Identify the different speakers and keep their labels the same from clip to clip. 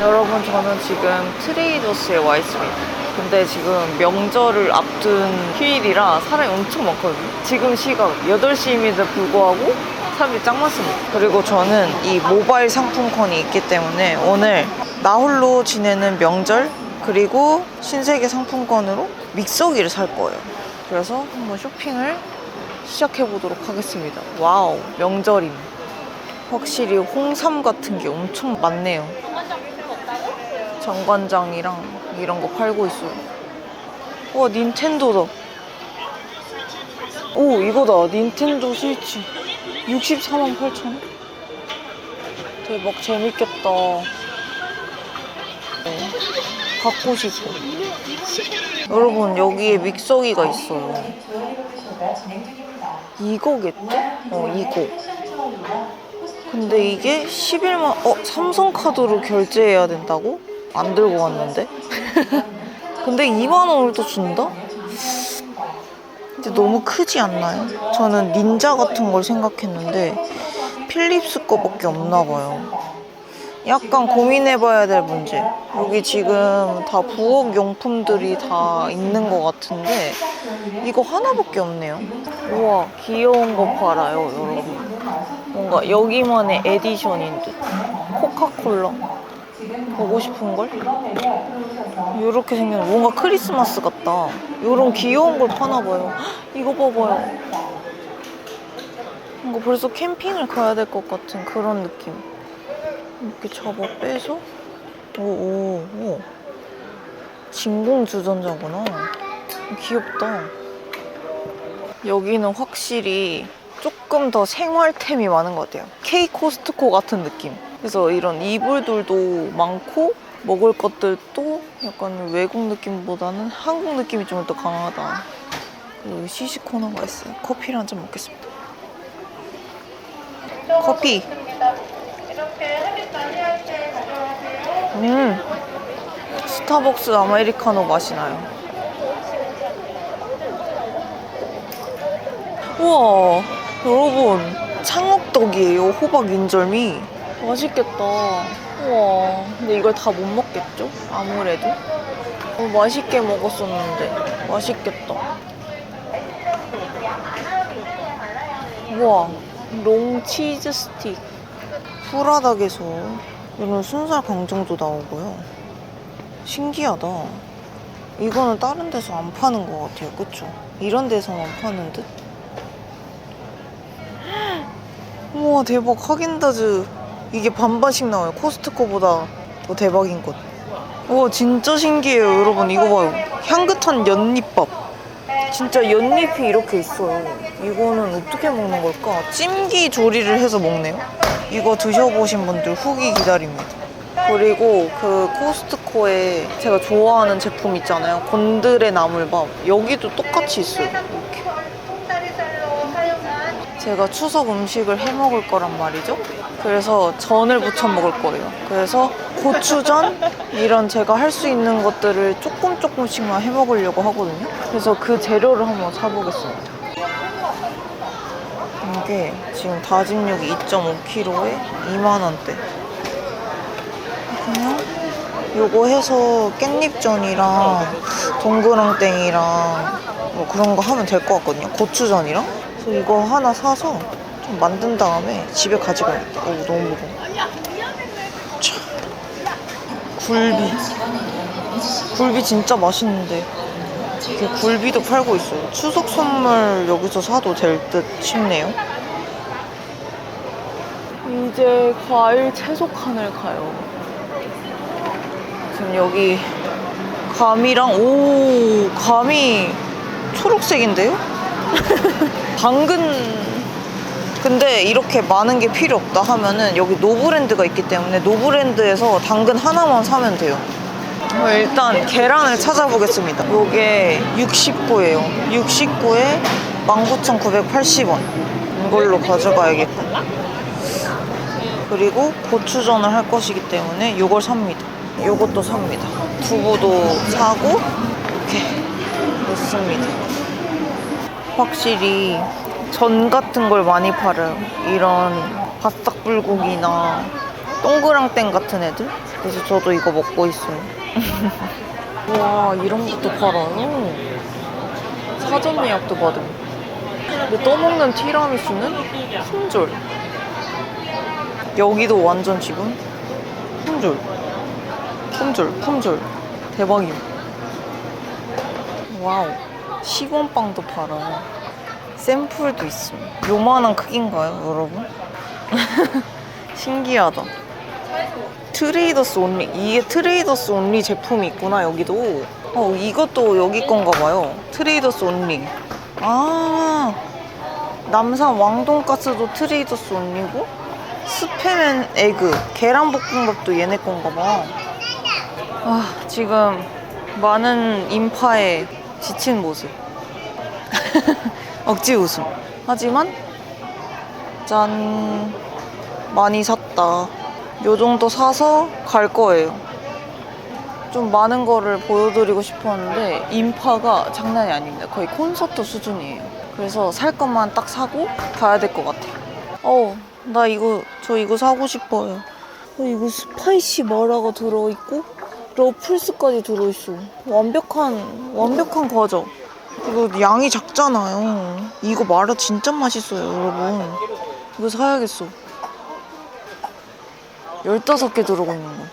Speaker 1: 여러분 저는 지금 트레이더스에 와 있습니다. 근데 지금 명절을 앞둔 휴일이라 사람이 엄청 많거든요. 지금 시각 8시임에도 불구하고 사람이 짱 많습니다. 그리고 저는 이 모바일 상품권이 있기 때문에 오늘 나 홀로 지내는 명절 그리고 신세계 상품권으로 믹서기를 살 거예요. 그래서 한번 쇼핑을 시작해 보도록 하겠습니다. 와우, 명절임. 확실히 홍삼 같은 게 엄청 많네요. 정관장이랑 이런 거 팔고 있어요. 와, 닌텐도다. 오, 이거다. 닌텐도 스위치. 64만 8천 원? 대박, 재밌겠다. 네, 갖고 싶어. 여러분, 여기에 믹서기가 있어요. 이거겠죠? 어, 이거. 근데 이게 11만, 어, 삼성카드로 결제해야 된다고? 안 들고 왔는데? 근데 2만 원을 또 준다? 근데 너무 크지 않나요? 저는 닌자 같은 걸 생각했는데 필립스 거밖에 없나 봐요. 약간 고민해봐야 될 문제. 여기 지금 다 부엌 용품들이 다 있는 것 같은데 이거 하나밖에 없네요. 우와 귀여운 거 팔아요 여러분. 뭔가 여기만의 에디션인 듯. 코카콜라. 보고 싶은 걸? 이렇게 생긴 뭔가 크리스마스 같다. 이런 귀여운 걸 파나 봐요. 헉, 이거 봐봐요. 뭔가 벌써 캠핑을 가야 될 것 같은 그런 느낌. 이렇게 접어 빼서 오오 오. 진공 주전자구나. 귀엽다. 여기는 확실히 조금 더 생활템이 많은 것 같아요. K 코스트코 같은 느낌. 그래서 이런 이불들도 많고 먹을 것들도 약간 외국 느낌보다는 한국 느낌이 좀 더 강하다. 그리고 시시 코너가 있어요. 커피를 한 잔 먹겠습니다. 커피. 음, 스타벅스 아메리카노 맛이 나요. 우와, 여러분, 창업떡이에요. 호박 인절미. 맛있겠다. 우와, 근데 이걸 다 못 먹겠죠? 아무래도. 어, 맛있게 먹었었는데. 맛있겠다. 우와, 롱 치즈 스틱. 프라닭에서 이런 순살 강정도 나오고요. 신기하다. 이거는 다른 데서 안 파는 것 같아요. 그쵸? 이런 데서만 파는 듯? 우와 대박 하긴다즈 이게 반반씩 나와요. 코스트코보다 더 대박인 것. 우와 진짜 신기해요 여러분. 이거 봐요. 향긋한 연잎밥. 진짜 연잎이 이렇게 있어요. 이거는 어떻게 먹는 걸까? 찜기 조리를 해서 먹네요. 이거 드셔보신 분들 후기 기다립니다. 그리고 그 코스트코에 제가 좋아하는 제품 있잖아요. 곤드레 나물밥. 여기도 똑같이 있어요 이렇게. 제가 추석 음식을 해 먹을 거란 말이죠. 그래서 전을 부쳐 먹을 거예요. 그래서 고추전 이런 제가 할 수 있는 것들을 조금 조금씩만 해 먹으려고 하거든요. 그래서 그 재료를 한번 사보겠습니다. 이게 지금 다진 육이 2.5kg에 2만 원대. 그냥 요거 해서 깻잎전이랑 동그랑땡이랑 뭐 그런 거 하면 될 것 같거든요. 고추전이랑. 그래서 이거 하나 사서 좀 만든 다음에 집에 가져가야겠다. 오, 너무 무거워. 차. 굴비. 굴비 진짜 맛있는데. 이게 굴비도 팔고 있어요. 추석 선물 여기서 사도 될 듯 싶네요. 이제 과일 채소 칸을 가요. 지금 여기 감이랑 오 감이 초록색인데요? 당근 근데 이렇게 많은 게 필요 없다 하면은 여기 노브랜드가 있기 때문에 노브랜드에서 당근 하나만 사면 돼요. 어, 일단 계란을 찾아보겠습니다. 이게 69예요. 69에 19,980원. 이걸로 가져가야겠고. 그리고 고추전을 할 것이기 때문에 이걸 삽니다. 이것도 삽니다. 두부도 사고 이렇게 넣습니다. 확실히 전 같은 걸 많이 팔아요. 이런 바싹 불고기나 동그랑땡 같은 애들 그래서 저도 이거 먹고 있어요. 와 이런 것도 팔아요. 사전 예약도 받음. 근데 떠먹는 티라미수는 품절. 여기도 완전 지금 품절. 품절, 품절. 대박이야. 와우. 시범빵도 팔아. 샘플도 있음. 요만한 크기인가요, 여러분? 신기하다. 트레이더스 온리. 이게 트레이더스 온리 제품이 있구나, 여기도. 어, 이것도 여기 건가 봐요. 트레이더스 온리. 아, 남산 왕돈가스도 트레이더스 온리고, 스팸 앤 에그, 계란 볶음밥도 얘네 건가 봐. 아, 지금 많은 인파에 지친 모습. 억지 웃음. 하지만, 짠. 많이 샀다. 요 정도 사서 갈 거예요. 좀 많은 거를 보여드리고 싶었는데 인파가 장난이 아닙니다. 거의 콘서트 수준이에요. 그래서 살 것만 딱 사고 가야 될 것 같아요. 어, 나 이거 저 이거 사고 싶어요. 어, 이거 스파이시 마라가 들어있고 러플스까지 들어있어. 완벽한 완벽한 과자. 이거 양이 작잖아요. 이거 마라 진짜 맛있어요, 여러분. 이거 사야겠어. 15개 들어가 있는 거.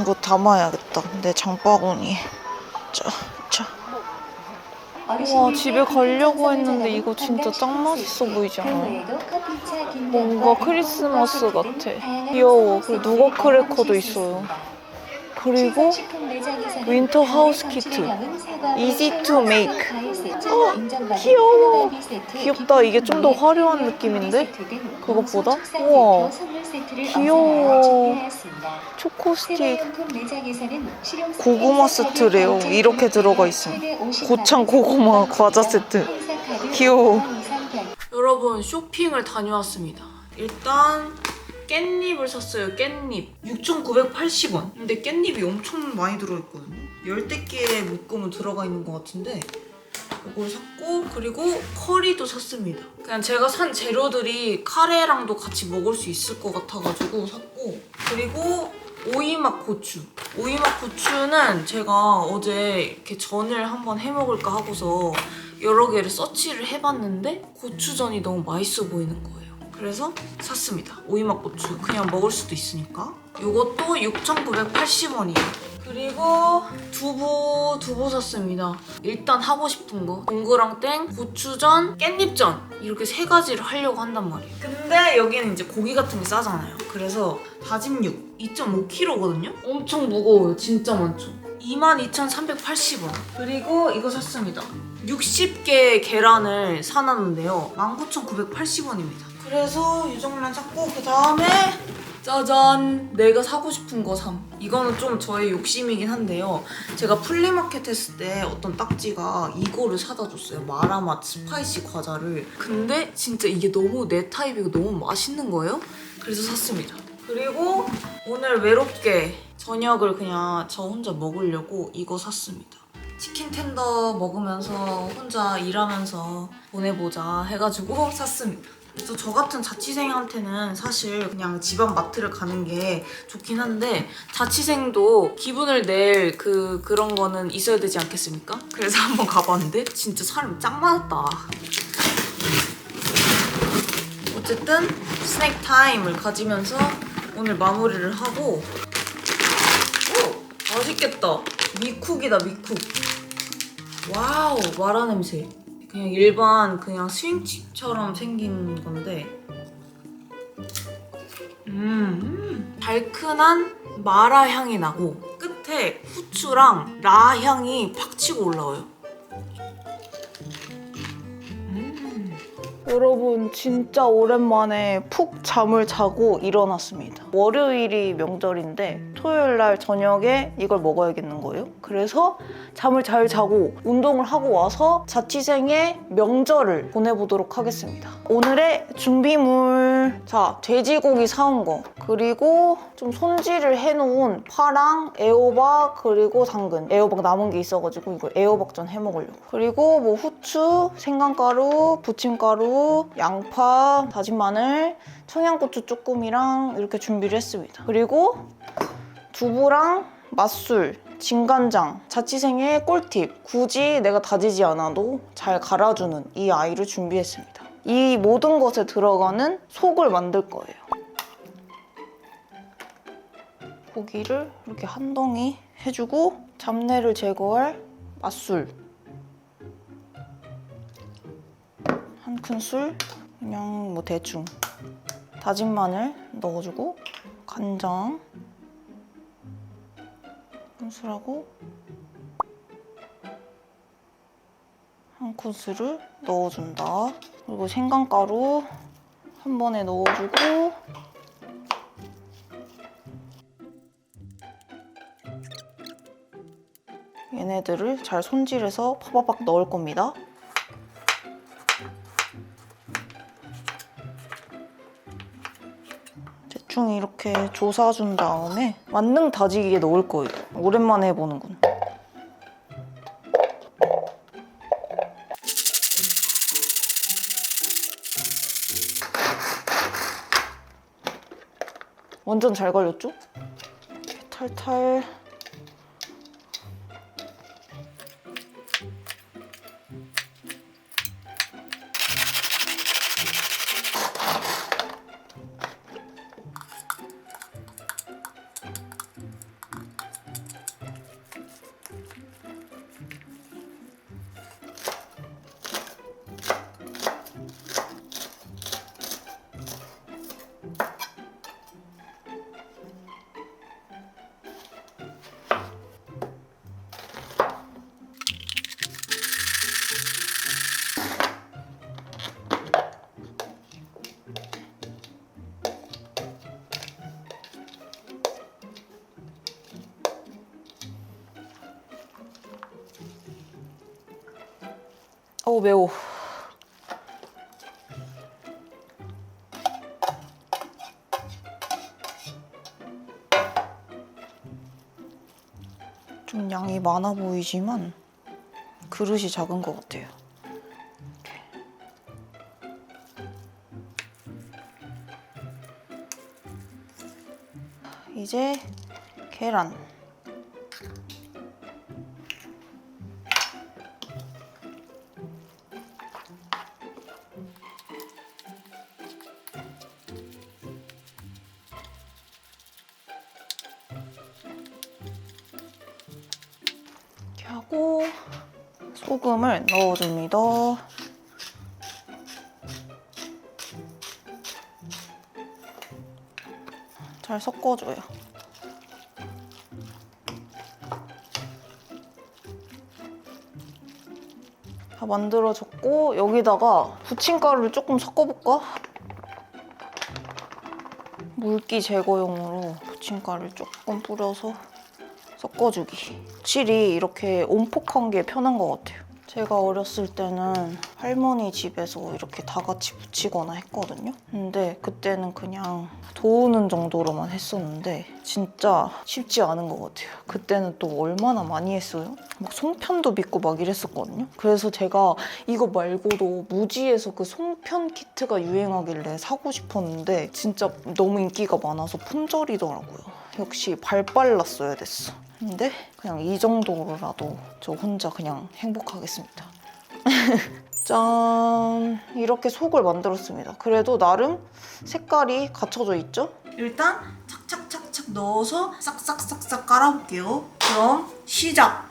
Speaker 1: 이거 담아야겠다. 내 장바구니에. 자, 자. 와, 집에 가려고 했는데 이거 진짜 짱 맛있어 보이지 않아? 뭔가 크리스마스 같아. 귀여워. 그리고 누가 크래커도 있어요. 그리고 윈터 하우스 키트. Easy to make. 어, 귀여워. 귀엽다. 이게 좀 더 화려한 느낌인데? 그것보다? 우와. 귀여워. 초코 스틱. 고구마 세트래요. 이렇게 들어가 있음. 고창 고구마 과자 세트. 귀여워. 여러분 쇼핑을 다녀왔습니다. 일단 깻잎을 샀어요. 깻잎 6,980원. 근데 깻잎이 엄청 많이 들어있거든요. 열댓 개의 묶음은 들어가 있는 것 같은데 이걸 샀고 그리고 커리도 샀습니다. 그냥 제가 산 재료들이 카레랑도 같이 먹을 수 있을 것 같아가지고 샀고 그리고 오이막 고추. 오이막 고추는 제가 어제 이렇게 전을 한번 해먹을까 하고서 여러 개를 서치를 해봤는데 고추전이 너무 맛있어 보이는 거예요. 그래서 샀습니다. 오이막 고추. 그냥 먹을 수도 있으니까. 이것도 6,980원이에요. 그리고 두부, 두부 샀습니다. 일단 하고 싶은 거. 동그랑땡, 고추전, 깻잎전. 이렇게 세 가지를 하려고 한단 말이에요. 근데 여기는 이제 고기 같은 게 싸잖아요. 그래서 다진 육 2.5kg거든요? 엄청 무거워요. 진짜 많죠. 22,380원. 그리고 이거 샀습니다. 60개 계란을 사놨는데요. 19,980원입니다. 그래서 이 정도만 샀고 그 다음에 짜잔! 내가 사고 싶은 거 삼. 이거는 좀 저의 욕심이긴 한데요. 제가 플리마켓 했을 때 어떤 딱지가 이거를 사다 줬어요. 마라맛 스파이시 과자를. 근데 진짜 이게 너무 내 타입이고 너무 맛있는 거예요. 그래서 샀습니다. 그리고 오늘 외롭게 저녁을 그냥 저 혼자 먹으려고 이거 샀습니다. 치킨 텐더 먹으면서 혼자 일하면서 보내보자 해가지고 샀습니다. 그래서 저 같은 자취생한테는 사실 그냥 집안 마트를 가는 게 좋긴 한데 자취생도 기분을 낼 그 그런 거는 있어야 되지 않겠습니까? 그래서 한번 가봤는데 진짜 사람이 짱 많았다. 어쨌든 스낵 타임을 가지면서 오늘 마무리를 하고 오 맛있겠다 미쿡이다 미쿡 와우 마라 냄새 그냥 일반 그냥 스윙칩처럼 생긴 건데. 음 달큰한 마라 향이 나고 끝에 후추랑 라 향이 팍 치고 올라와요 여러분 진짜 오랜만에 푹 잠을 자고 일어났습니다. 월요일이 명절인데 토요일 날 저녁에 이걸 먹어야겠는 거예요. 그래서 잠을 잘 자고 운동을 하고 와서 자취생의 명절을 보내보도록 하겠습니다. 오늘의 준비물 자 돼지고기 사온 거 그리고 좀 손질을 해놓은 파랑 애호박 그리고 당근 애호박 남은 게 있어가지고 이거 애호박전 해먹으려고 그리고 뭐 후추 생강가루 부침가루 양파, 다진 마늘, 청양고추 조금이랑 이렇게 준비를 했습니다. 그리고 두부랑 맛술, 진간장, 자취생의 꿀팁. 굳이 내가 다지지 않아도 잘 갈아주는 이 아이를 준비했습니다. 이 모든 것에 들어가는 속을 만들 거예요. 고기를 이렇게 한 덩이 해주고 잡내를 제거할 맛술 한 큰술 그냥 뭐 대충. 다진 마늘 넣어주고 간장. 큰술하고 한 큰술을 넣어준다. 그리고 생강가루 한 번에 넣어주고 얘네들을 잘 손질해서 파바박 넣을 겁니다. 대충 이렇게 조사준 다음에 만능 다지기에 넣을 거예요. 오랜만에 해보는군. 완전 잘? 이렇게 탈탈 매워. 좀 양이 많아 보이지만 그릇이 작은 것 같아요. 이렇게. 이제 계란. 소금을 넣어줍니다. 잘 섞어줘요. 다 만들어졌고 여기다가 부침가루를 조금 섞어볼까? 물기 제거용으로 부침가루를 조금 뿌려서 섞어주기. 확실히 이렇게 온폭한 게 편한 것 같아요. 제가 어렸을 때는 할머니 집에서 이렇게 다 같이 부치거나 했거든요. 근데 그때는 그냥 도우는 정도로만 했었는데 진짜 쉽지 않은 것 같아요. 그때는 또 얼마나 많이 했어요? 막 송편도 빚고 막 이랬었거든요. 그래서 제가 이거 말고도 무지에서 그 송편 키트가 유행하길래 사고 싶었는데 진짜 너무 인기가 많아서 품절이더라고요. 역시 발 빨랐어야 됐어. 근데 그냥 이 정도로라도 저 혼자 그냥 행복하겠습니다. 짠! 이렇게 속을 만들었습니다. 그래도 나름 색깔이 갖춰져 있죠? 일단 착착착착 넣어서 싹싹싹싹 깔아볼게요. 그럼 시작!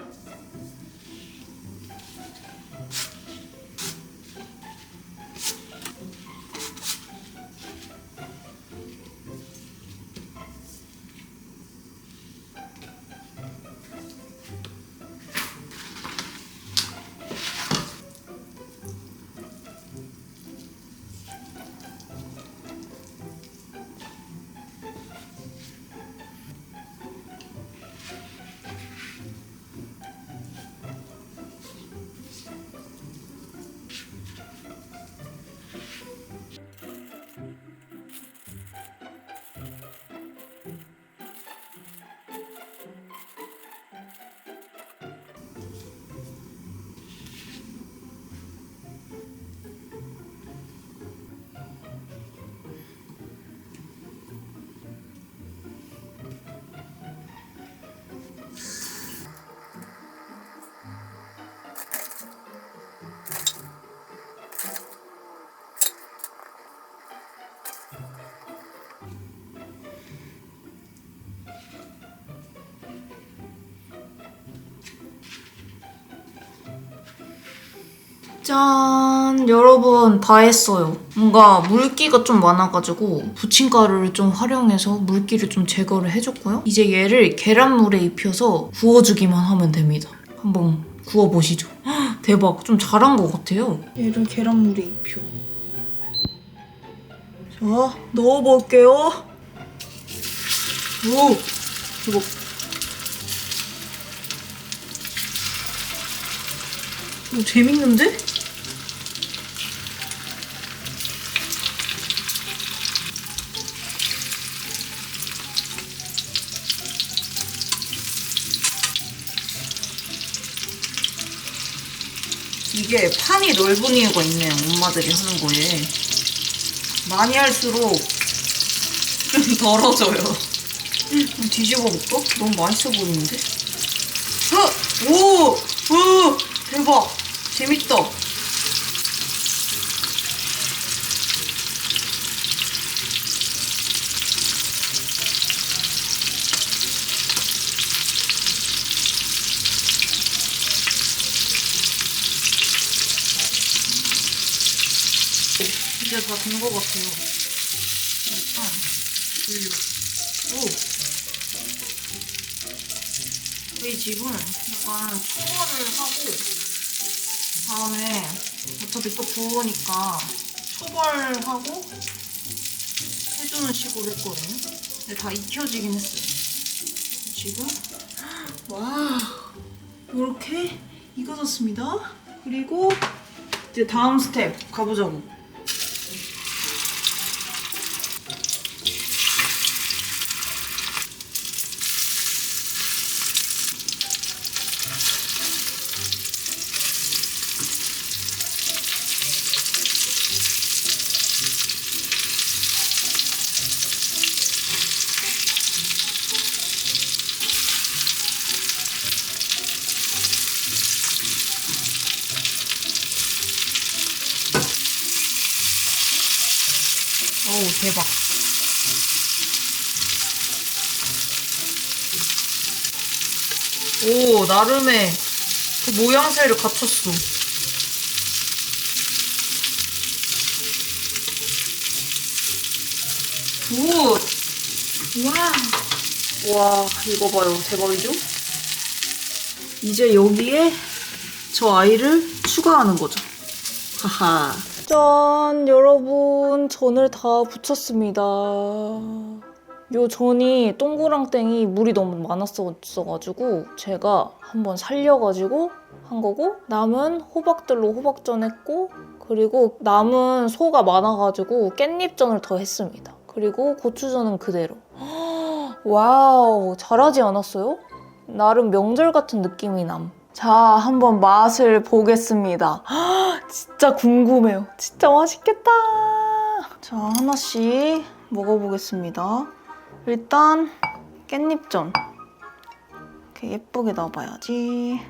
Speaker 2: 짠! 여러분, 다 했어요. 뭔가 물기가 좀 많아가지고 부침가루를 좀 활용해서 물기를 좀 제거를 해줬고요. 이제 얘를 계란물에 입혀서 구워주기만 하면 됩니다. 한번 구워보시죠. 헉, 대박! 좀 잘한 것 같아요.
Speaker 1: 얘를 계란물에 입혀. 자, 넣어볼게요. 오, 이거. 이거 재밌는데? 이게 판이 넓은 이유가 있네요. 엄마들이 하는 거에. 많이 할수록 좀 덜어져요. 음, 뒤집어 볼까? 너무 맛있어 보이는데? 어! 오! 오! 대박! 재밌다. 이제 다 된 것 같아요. 일단 우유. 오. 저희 집은 약간 초벌을 하고 다음에 어차피 또 구우니까 초벌하고 해주는 식으로 했거든요. 근데 다 익혀지긴 했어요. 지금 와 이렇게 익어졌습니다. 그리고 이제 다음 스텝 가보자고. 대박. 오 나름의 그 모양새를 갖췄어. 굿. 와. 와 이거 봐요 대박이죠? 이제 여기에 저 아이를 추가하는 거죠. 하하. 짠 여러분 전을 다 붙였습니다 요 전이 동그랑땡이 물이 너무 많았어가지고 제가 한번 살려가지고 한 거고 남은 호박들로 호박전 했고 그리고 남은 소가 많아가지고 깻잎전을 더 했습니다 그리고 고추전은 그대로 와우 잘하지 않았어요? 나름 명절 같은 느낌이 남. 자, 한번 맛을 보겠습니다. 진짜 궁금해요. 진짜 맛있겠다. 자, 하나씩 먹어보겠습니다. 일단 깻잎전. 이렇게 예쁘게 넣어봐야지.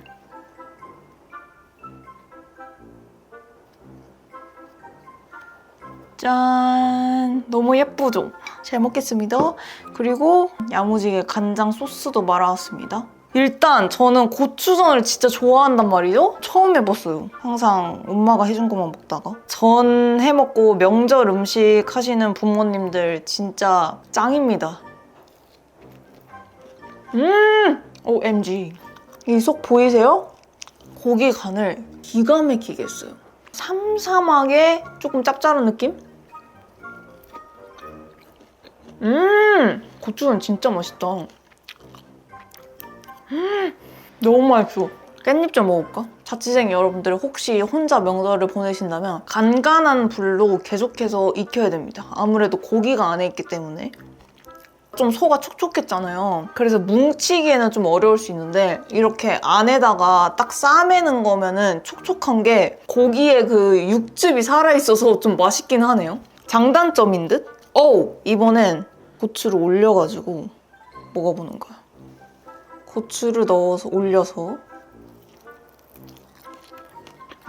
Speaker 1: 짠! 너무 예쁘죠? 잘 먹겠습니다. 그리고 야무지게 간장 소스도 말아왔습니다. 일단 저는 고추전을 진짜 좋아한단 말이죠? 처음 해봤어요. 항상 엄마가 해준 것만 먹다가. 전 해먹고 명절 음식 하시는 부모님들 진짜 짱입니다. 음! OMG. 이 속 보이세요? 고기 간을 기가 막히게 했어요. 삼삼하게 조금 짭짤한 느낌? 음! 고추전 진짜 맛있다. 음, 너무 맛있어. 깻잎 좀 먹을까? 자취생 여러분들 혹시 혼자 명절을 보내신다면 간간한 불로 계속해서 익혀야 됩니다. 아무래도 고기가 안에 있기 때문에. 좀 소가 촉촉했잖아요. 그래서 뭉치기에는 좀 어려울 수 있는데 이렇게 안에다가 딱 싸매는 거면은 촉촉한 게 고기에 그 육즙이 살아있어서 좀 맛있긴 하네요. 장단점인 듯? 오! 이번엔 고추를 올려가지고 먹어보는 거야. 고추를 넣어서 올려서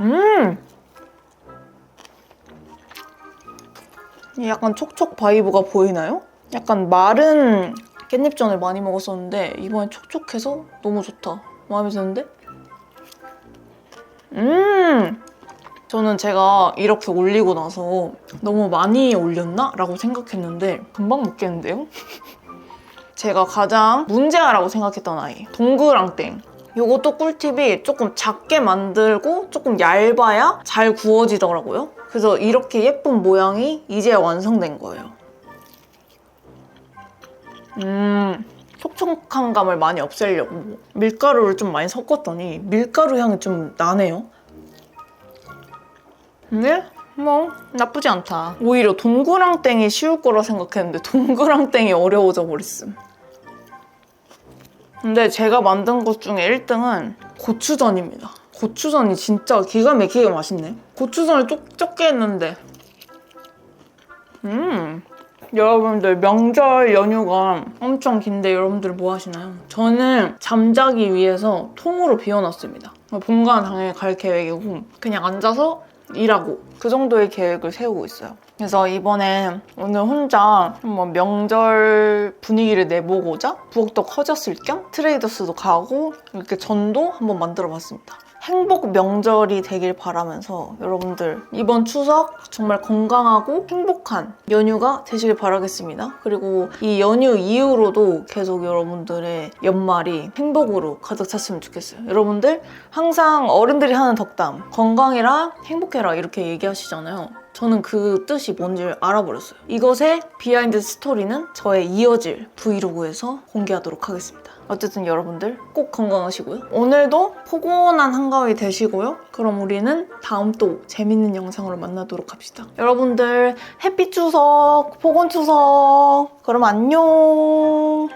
Speaker 1: 음 약간 촉촉 바이브가 보이나요? 약간 마른 깻잎전을 많이 먹었었는데 이번에 촉촉해서 너무 좋다. 마음에 드는데? 음! 저는 제가 이렇게 올리고 나서 너무 많이 올렸나? 라고 생각했는데 금방 먹겠는데요? 제가 가장 문제아라고 생각했던 아이 동그랑땡. 요것도 꿀팁이 조금 작게 만들고 조금 얇아야 잘 구워지더라고요. 그래서 이렇게 예쁜 모양이 이제 완성된 거예요. 음 촉촉한 감을 많이 없애려고. 밀가루를 좀 많이 섞었더니 밀가루 향이 좀 나네요. 근데 뭐 나쁘지 않다. 오히려 동그랑땡이 쉬울 거라 생각했는데 동그랑땡이 어려워져 버렸음. 근데 제가 만든 것 중에 1등은 고추전입니다. 고추전이 진짜 기가 막히게 맛있네. 고추전을 쪽, 적게 했는데 음 여러분들 명절 연휴가 엄청 긴데 여러분들 뭐 하시나요? 저는 잠자기 위해서 통으로 비워놨습니다. 본관 당연히 갈 계획이고 그냥 앉아서 일하고 그 정도의 계획을 세우고 있어요. 그래서 이번에 오늘 혼자 한번 명절 분위기를 내보고자 부엌도 커졌을 겸 트레이더스도 가고 이렇게 전도 한번 만들어 봤습니다. 행복 명절이 되길 바라면서 여러분들 이번 추석 정말 건강하고 행복한 연휴가 되시길 바라겠습니다. 그리고 이 연휴 이후로도 계속 여러분들의 연말이 행복으로 가득 찼으면 좋겠어요. 여러분들 항상 어른들이 하는 덕담 건강해라 행복해라 이렇게 얘기하시잖아요. 저는 그 뜻이 뭔지 알아버렸어요. 이것의 비하인드 스토리는 저의 이어질 브이로그에서 공개하도록 하겠습니다. 어쨌든 여러분들 꼭 건강하시고요. 오늘도 포근한 한가위 되시고요. 그럼 우리는 다음 또 재밌는 영상으로 만나도록 합시다. 여러분들 햇빛 추석, 포근 추석. 그럼 안녕.